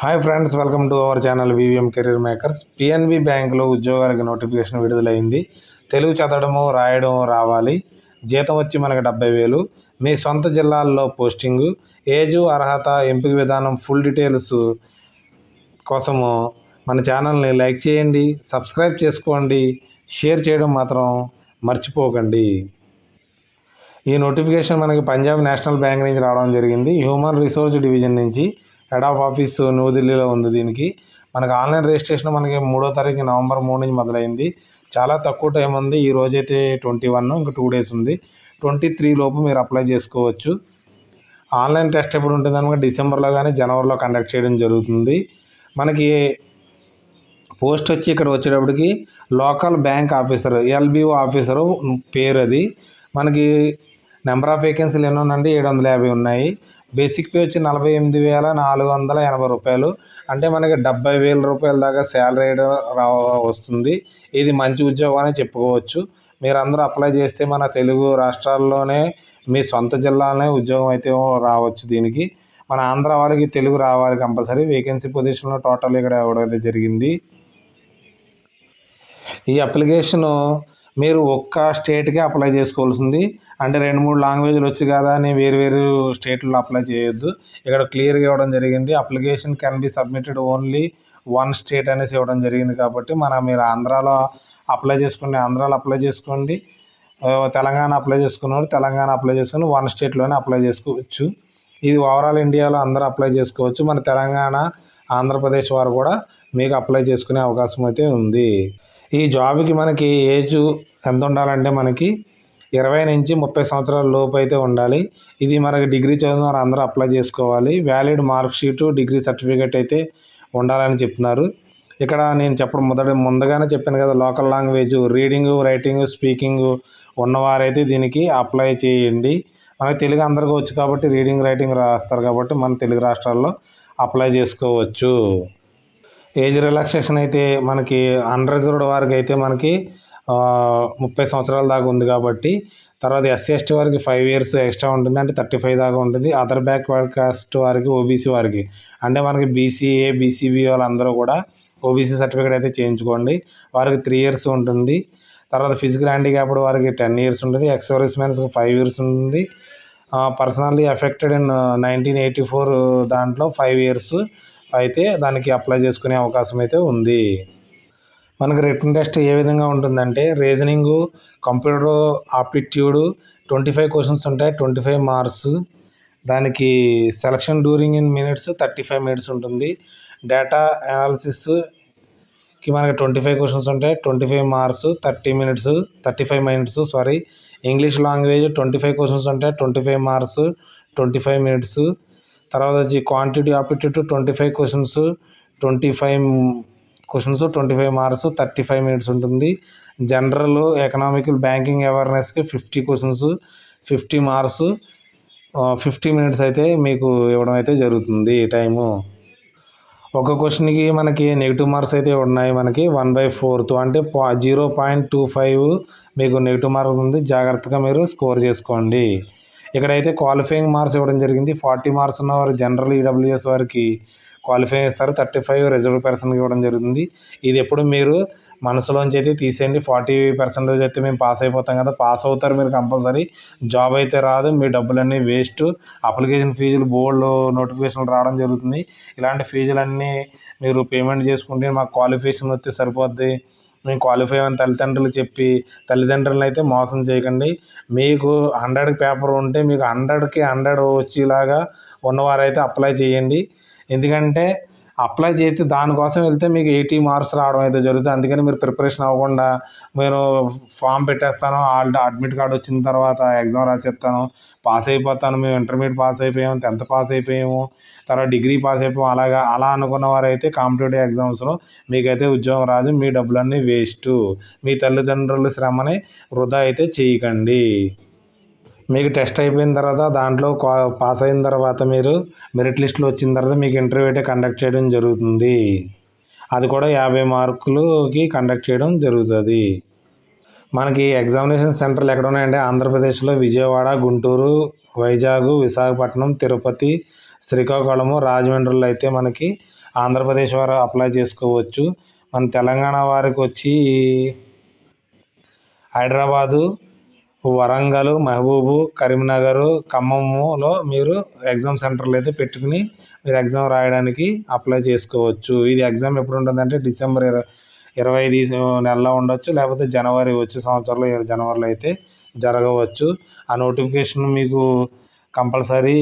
Hi friends welcome to our channel VVM career makers PNB బ్యాంకులో ఉద్యోగాలకి notification విడుదలైంది. తెలుగు చదవడము రాయడం రావాలి. జీతం వచ్చి మనకి డెబ్బై వేలు. మీ సొంత జిల్లాల్లో పోస్టింగు ఏజు అర్హత ఎంపిక విధానం ఫుల్ డీటెయిల్స్ కోసము మన ఛానల్ని లైక్ చేయండి సబ్స్క్రైబ్ చేసుకోండి షేర్ చేయడం మాత్రం మర్చిపోకండి. ఈ నోటిఫికేషన్ మనకి పంజాబ్ నేషనల్ బ్యాంక్ నుంచి రావడం జరిగింది. హ్యూమన్ రిసోర్స్ డివిజన్ నుంచి. హెడ్ ఆఫ్ ఆఫీస్ న్యూఢిల్లీలో ఉంది దీనికి. మనకి ఆన్లైన్ రిజిస్ట్రేషన్ మనకి మూడో తారీఖు నవంబర్ మూడు నుంచి మొదలైంది. చాలా తక్కువ టైం ఉంది. ఈ రోజైతే ట్వంటీ వన్ ఇంకా టూ డేస్ ఉంది. ట్వంటీ త్రీ లోపు మీరు అప్లై చేసుకోవచ్చు. ఆన్లైన్ టెస్ట్ ఎప్పుడు ఉంటుంది అనగా డిసెంబర్లో కానీ జనవరిలో కండక్ట్ చేయడం జరుగుతుంది. మనకి పోస్ట్ వచ్చి ఇక్కడ వచ్చేటప్పటికి local bank officer LBO officer పేరు అది. మనకి నెంబర్ ఆఫ్ వేకెన్సీలు ఎన్ని ఉన్నాయండి ఏడు వందల యాభై ఉన్నాయి. బేసిక్ పే వచ్చి నలభై ఎనిమిది వేల నాలుగు వందల ఎనభై రూపాయలు. అంటే మనకి డెబ్బై వేల రూపాయల దాకా శాలరీ రా వస్తుంది. ఇది మంచి ఉద్యోగం అని చెప్పుకోవచ్చు. మీరు అందరూ అప్లై చేస్తే మన తెలుగు రాష్ట్రాల్లోనే మీ సొంత జిల్లాలోనే ఉద్యోగం అయితే రావచ్చు దీనికి. మన ఆంధ్ర వాళ్ళకి తెలుగు రావాలి కంపల్సరీ. వేకెన్సీ పొజిషన్లో టోటల్ ఇక్కడ ఇవ్వడం అయితే జరిగింది? ఈ అప్లికేషను మీరు ఒక్క స్టేట్కే అప్లై చేసుకోవాల్సింది. అంటే రెండు మూడు లాంగ్వేజ్లు వచ్చి కదా అని వేరు వేరు స్టేట్లో అప్లై చేయొద్దు. ఇక్కడ క్లియర్గా ఇవ్వడం జరిగింది. Application can be submitted only one state అనేసి ఇవ్వడం జరిగింది కాబట్టి మన మీరు ఆంధ్రాలో అప్లై చేసుకోండి ఆంధ్రాలో అప్లై చేసుకోండి. తెలంగాణ అప్లై చేసుకున్నవాడు తెలంగాణ అప్లై చేసుకుని వన్ స్టేట్లోనే అప్లై చేసుకోవచ్చు. ఇది ఓవరాల్ ఇండియాలో అందరూ అప్లై చేసుకోవచ్చు. మన తెలంగాణ ఆంధ్రప్రదేశ్ వారు కూడా మీకు అప్లై చేసుకునే అవకాశం అయితే ఉంది. ఈ జాబ్కి మనకి ఏజ్ ఎంత ఉండాలంటే మనకి ఇరవై నుంచి ముప్పై సంవత్సరాల లోపు అయితే ఉండాలి. ఇది మనకి డిగ్రీ చదివిన వారు అందరూ అప్లై చేసుకోవాలి. Valid mark sheet degree certificate అయితే ఉండాలని చెప్తున్నారు. ఇక్కడ నేను చెప్పడం మొదటి ముందుగానే చెప్పాను కదా local language reading writing speaking ఉన్నవారైతే దీనికి అప్లై చేయండి. మనకి తెలుగు అందరికీ వచ్చు కాబట్టి రీడింగ్ రైటింగ్ రాస్తారు కాబట్టి మన తెలుగు రాష్ట్రాల్లో అప్లై చేసుకోవచ్చు. ఏజ్ రిలాక్సేషన్ అయితే మనకి అన్రిజర్వ్డ్ వారికి అయితే మనకి ముప్పై సంవత్సరాల దాకా ఉంది కాబట్టి తర్వాత ఎస్సీ ఎస్టీ వారికి ఫైవ్ ఇయర్స్ ఎక్స్ట్రా ఉంటుంది అంటే థర్టీ ఫైవ్ దాకా ఉంటుంది. అదర్ బ్యాక్వర్డ్ కాస్ట్ వారికి ఓబీసీ వారికి. అంటే మనకి బీసీఏ బీసీబీ వాళ్ళందరూ కూడా ఓబీసీ సర్టిఫికేట్ అయితే చేయించుకోండి. వారికి త్రీ ఇయర్స్ ఉంటుంది. తర్వాత ఫిజికల్ హ్యాండిక్యాప్డ్ వారికి టెన్ ఇయర్స్ ఉంటుంది. ఎక్స్ సర్వీస్ మ్యాన్స్కి ఫైవ్ ఇయర్స్ ఉంటుంది. Personally affected in nineteen eighty four దాంట్లో ఫైవ్ ఇయర్స్ అయితే దానికి అప్లై చేసుకునే అవకాశం అయితే ఉంది. మనకి రిటర్న్ టెస్ట్ ఏ విధంగా ఉంటుందంటే reasoning computer aptitude twenty five questions ఉంటాయి ట్వంటీ ఫైవ్ మార్క్స్ దానికి selection during in minutes thirty five minutes ఉంటుంది డేటా అనాలిసిస్కి మనకి ట్వంటీ ఫైవ్ క్వశ్చన్స్ ఉంటాయి twenty five marks thirty minutes thirty five minutes sorry English language twenty five questions ఉంటాయి twenty five marks twenty five minutes తర్వాత వచ్చి quantity aptitude twenty five questions twenty five questions twenty five marks thirty five minutes ఉంటుంది. General economical banking అవేర్నెస్కి fifty questions fifty marks fifty minutes అయితే మీకు ఇవ్వడం అయితే జరుగుతుంది time. ఒక క్వశ్చన్కి మనకి నెగిటివ్ మార్క్స్ అయితే ఉన్నాయి మనకి వన్ బై ఫోర్త్. అంటే జీరో పాయింట్ టూ ఫైవ్ మీకు నెగిటివ్ మార్క్స్ ఉంది జాగ్రత్తగా మీరు స్కోర్ చేసుకోండి. ఇక్కడైతే క్వాలిఫైయింగ్ మార్క్స్ ఇవ్వడం జరిగింది. ఫార్టీ మార్క్స్ ఉన్నవారు జనరల్ ఈడబ్ల్యూఎస్ వారికి క్వాలిఫై ఇస్తారు థర్టీ ఫైవ్ రిజర్వ్ పర్సన్కి ఇవ్వడం జరుగుతుంది. ఇది ఎప్పుడు మీరు మనసులోంచి అయితే తీసేయండి. ఫార్టీ పర్సెంటేజ్ అయితే మేము పాస్ అయిపోతాం కదా. పాస్ అవుతారు మీరు కంపల్సరీ. జాబ్ అయితే రాదు. మీ డబ్బులన్నీ వేస్ట్. అప్లికేషన్ ఫీజులు బోర్డు నోటిఫికేషన్లు రావడం జరుగుతుంది. ఇలాంటి ఫీజులన్నీ మీరు పేమెంట్ చేసుకుంటే మాకు క్వాలిఫికేషన్ వస్తే సరిపోద్ది. మేము క్వాలిఫై అని తల్లిదండ్రులు చెప్పి తల్లిదండ్రులను అయితే మోసం చేయకండి. మీకు హండ్రెడ్ పేపర్ ఉంటే మీకు హండ్రెడ్కి హండ్రెడ్ వచ్చేలాగా ఉన్నవారైతే అప్లై చేయండి. ఎందుకంటే అప్లై చేస్తే దానికోసం వెళ్తే మీకు ఎయిటీ మార్క్స్ రావడం అయితే జరుగుతుంది. అందుకని మీరు ప్రిపరేషన్ అవ్వకుండా మీరు ఫామ్ పెట్టేస్తాను ఆల్రెడీ అడ్మిట్ కార్డ్ వచ్చిన తర్వాత ఎగ్జామ్ రాసేస్తాను పాస్ అయిపోతాను. మేము ఇంటర్మీడియట్ పాస్ అయిపోయాము టెన్త్ పాస్ అయిపోయాము తర్వాత డిగ్రీ పాస్ అయిపోయాము. అలాగా అలా అనుకున్న వారైతే కాంపిటేటివ్ ఎగ్జామ్స్లో మీకైతే ఉద్యోగం రాదు. మీ డబ్బులన్నీ వేస్ట్ మీ తల్లిదండ్రుల శ్రమని వృధా అయితే చేయకండి. మీకు టెస్ట్ అయిపోయిన తర్వాత దాంట్లో పాస్ అయిన తర్వాత మీరు మెరిట్ లిస్టులో వచ్చిన తర్వాత మీకు ఇంటర్వ్యూ అయితే కండక్ట్ చేయడం జరుగుతుంది. అది కూడా యాభై మార్కులకి కండక్ట్ చేయడం జరుగుతుంది. మనకి ఎగ్జామినేషన్ సెంటర్లు ఎక్కడ ఉన్నాయంటే ఆంధ్రప్రదేశ్లో విజయవాడ గుంటూరు వైజాగ్ విశాఖపట్నం తిరుపతి శ్రీకాకుళము రాజమండ్రిలో అయితే మనకి ఆంధ్రప్రదేశ్ వారు అప్లై చేసుకోవచ్చు. మన తెలంగాణ వారికి వచ్చి హైదరాబాదు వరంగల్ మహబూబు కరీంనగర్ ఖమ్మంలో మీరు ఎగ్జామ్ సెంటర్లు అయితే పెట్టుకుని మీరు ఎగ్జామ్ రాయడానికి అప్లై చేసుకోవచ్చు. ఇది ఎగ్జామ్ ఎప్పుడు ఉంటుందంటే డిసెంబర్ ఇరవై ఇరవై ఐదు నెలలో ఉండొచ్చు లేకపోతే జనవరి వచ్చే సంవత్సరంలో జనవరిలో అయితే జరగవచ్చు. ఆ నోటిఫికేషన్ మీకు కంపల్సరీ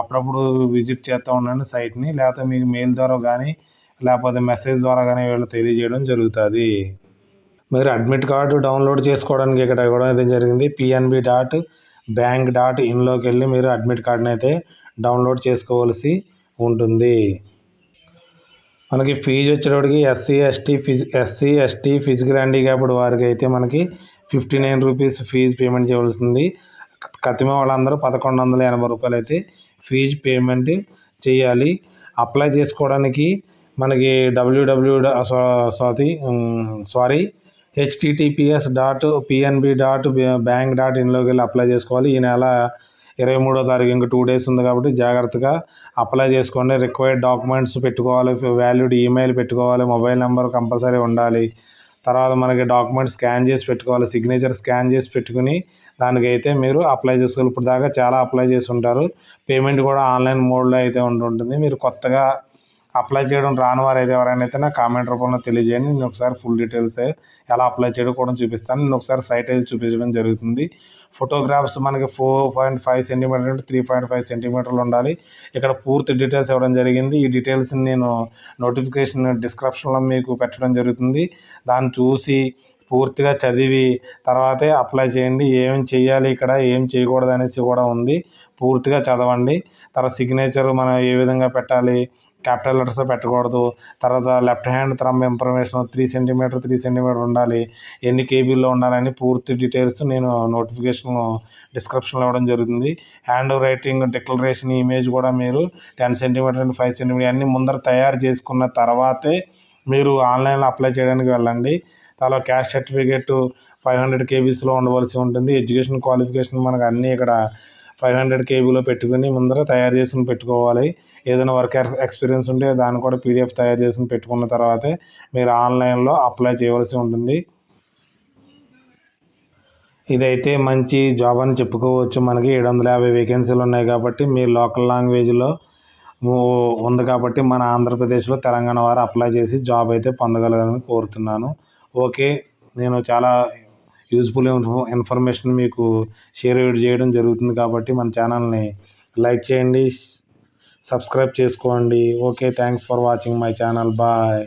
అప్పుడప్పుడు విజిట్ చేస్తూ ఉండండి సైట్ని లేకపోతే మీకు మెయిల్ ద్వారా కానీ లేకపోతే మెసేజ్ ద్వారా కానీ వీళ్ళు తెలియజేయడం జరుగుతుంది. మీరు అడ్మిట్ కార్డు డౌన్లోడ్ చేసుకోవడానికి ఇక్కడ ఇవ్వడం అయితే జరిగింది. పిఎన్బి డాట్ బ్యాంక్ డాట్ ఇన్లోకి వెళ్ళి మీరు అడ్మిట్ కార్డుని అయితే డౌన్లోడ్ చేసుకోవాల్సి ఉంటుంది. మనకి ఫీజు వచ్చేటప్పటికి SC ST phys SC ST physical handicapped వారికి అయితే మనకి fifty nine rupees fee payment చేయవలసింది. కతిమ వాళ్ళందరూ పదకొండు వందల ఎనభై రూపాయలు అయితే ఫీజు పేమెంట్ చేయాలి. అప్లై చేసుకోవడానికి మనకి WW sorry sorry HTTPS dot PNB dot bank dot ఇన్లోకి వెళ్ళి అప్లై చేసుకోవాలి. ఈ నెల ఇరవై మూడో తారీఖు ఇంకా టూ డేస్ ఉంది కాబట్టి జాగ్రత్తగా అప్లై చేసుకోండి. రిక్వైర్డ్ డాక్యుమెంట్స్ పెట్టుకోవాలి. వాల్యూడ్ ఈమెయిల్ పెట్టుకోవాలి. మొబైల్ నెంబర్ కంపల్సరీ ఉండాలి. తర్వాత మనకి డాక్యుమెంట్ స్కాన్ చేసి పెట్టుకోవాలి. సిగ్నేచర్ స్కాన్ చేసి పెట్టుకుని దానికైతే మీరు అప్లై చేసుకోవాలి. ఇప్పుడు దాకా చాలా అప్లై చేసి ఉంటారు. పేమెంట్ కూడా ఆన్లైన్ మోడ్లో అయితే ఉంటుంటుంది. మీరు కొత్తగా అప్లై చేయడం రాని వారు అయితే ఎవరైనా అయితే నాకు కామెంట్ రూపంలో తెలియజేయండి. నేను ఒకసారి ఫుల్ డీటెయిల్స్ ఎలా అప్లై చేయడం కూడా చూపిస్తాను. నేను ఒకసారి సైట్ అయితే చూపించడం జరుగుతుంది. ఫోటోగ్రాఫ్స్ మనకి ఫోర్ పాయింట్ ఫైవ్ సెంటీమీటర్ నుండి త్రీ పాయింట్ ఫైవ్ సెంటీమీటర్లు ఉండాలి. ఇక్కడ పూర్తి డీటెయిల్స్ ఇవ్వడం జరిగింది. ఈ డీటెయిల్స్ నేను నోటిఫికేషన్ డిస్క్రిప్షన్లో మీకు పెట్టడం జరుగుతుంది. దాన్ని చూసి పూర్తిగా చదివి తర్వాతే అప్లై చేయండి. ఏం చేయాలి ఇక్కడ? ఏం చేయకూడదు అనేసి కూడా ఉంది. పూర్తిగా చదవండి. తర్వాత సిగ్నేచర్ మనం ఏ విధంగా పెట్టాలి? క్యాపిటల్ లెటర్స్ పెట్టకూడదు. తర్వాత left hand థ్రమ్ information three centimeter three centimeter ఉండాలి. ఎన్ని కేబీల్లో ఉండాలని పూర్తి డీటెయిల్స్ నేను నోటిఫికేషన్ డిస్క్రిప్షన్లో ఇవ్వడం జరుగుతుంది. హ్యాండ్ రైటింగ్ డిక్లరేషన్ ఇమేజ్ కూడా మీరు ten centimeter and five centimeter అన్నీ ముందర తయారు చేసుకున్న తర్వాతే మీరు ఆన్లైన్లో అప్లై చేయడానికి వెళ్ళండి. తర్వాత క్యాస్ట్ సర్టిఫికేట్ ఫైవ్ హండ్రెడ్ కేబీస్లో ఉండవలసి ఉంటుంది. ఎడ్యుకేషన్ క్వాలిఫికేషన్ మనకు అన్నీ ఇక్కడ ఫైవ్ హండ్రెడ్ కేబీలో పెట్టుకుని ముందర తయారు చేసి పెట్టుకోవాలి. ఏదైనా వర్క్ ఎక్స్పీరియన్స్ ఉంటే దాన్ని కూడా పీడిఎఫ్ తయారు చేసుకుని పెట్టుకున్న తర్వాతే మీరు ఆన్లైన్లో అప్లై చేయవలసి ఉంటుంది. ఇదైతే మంచి జాబ్ అని చెప్పుకోవచ్చు. మనకి ఏడు వందల యాభై వేకెన్సీలు ఉన్నాయి కాబట్టి మీ లోకల్ లాంగ్వేజ్లో ఉంది కాబట్టి మన ఆంధ్రప్రదేశ్లో తెలంగాణ వారు అప్లై చేసి జాబ్ అయితే పొందగలరని కోరుతున్నాను. ఓకే నేను చాలా యూజ్ఫుల్ ఇన్ఫర్మేషన్ మీకు షేర్ చేయడం జరుగుతుంది కాబట్టి మన ఛానల్ని లైక్ చేయండి సబ్స్క్రైబ్ చేసుకోండి. Okay thanks for watching my channel bye